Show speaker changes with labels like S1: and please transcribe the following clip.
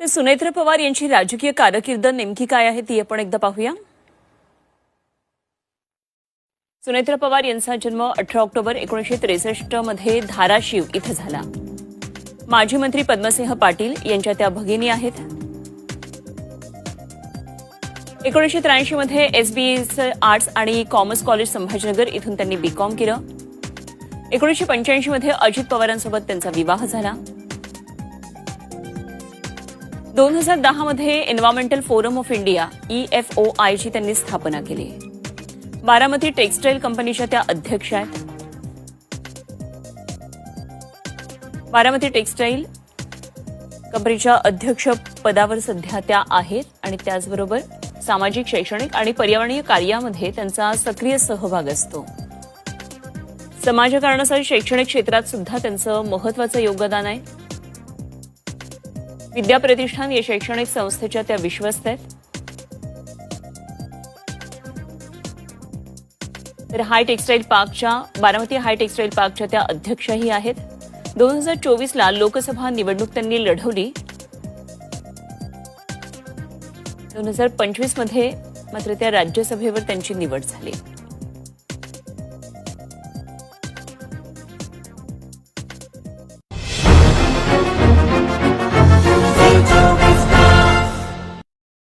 S1: तर सुनेत्र पवार यांची राजकीय कारकीर्द नेमकी काय आहे ती आपण एकदा पाहूया. सुनेत्र पवार यांचा जन्म अठरा ऑक्टोबर एकोणीशे त्रेसष्टमध्ये धाराशिव इथं झाला. माजी मंत्री पद्मसिंह पाटील यांच्या त्या भगिनी आहेत. एकोणीसशे त्र्याऐंशी मध्ये एसबीएचं आर्ट्स आणि कॉमर्स कॉलेज संभाजीनगर इथून त्यांनी बीकॉम केलं. एकोणीसशे पंच्याऐंशी मध्ये अजित पवारांसोबत त्यांचा विवाह झाला. दोन हजार दहा मध्ये environmental forum of India E F O आयची त्यांनी स्थापना केली. बारामती टेक्स्टाईल कंपनीच्या त्या अध्यक्ष आहेत. बारामती टेक्स्टाईल कंपनीच्या अध्यक्ष पदावर सध्या त्या आहेत आणि त्याचबरोबर सामाजिक शैक्षणिक आणि पर्यावरणीय कार्यामध्ये त्यांचा सक्रिय सहभाग असतो. समाजकारणासाठी शैक्षणिक क्षेत्रात सुद्धा त्यांचं महत्वाचं योगदान आहे. विद्या प्रतिष्ठान या शैक्षणिक संस्थेच्या त्या विश्वस्त आहेत? तर हाय टेक्स्टाईल पार्कच्या बारामती हाय टेक्स्टाईल पार्कच्या त्या अध्यक्षही आहेत. दोन हजार चोवीसला लोकसभा निवडणूक त्यांनी लढवली. दोन हजार पंचवीसमध्ये मात्र त्या राज्यसभेवर त्यांची निवड झाली.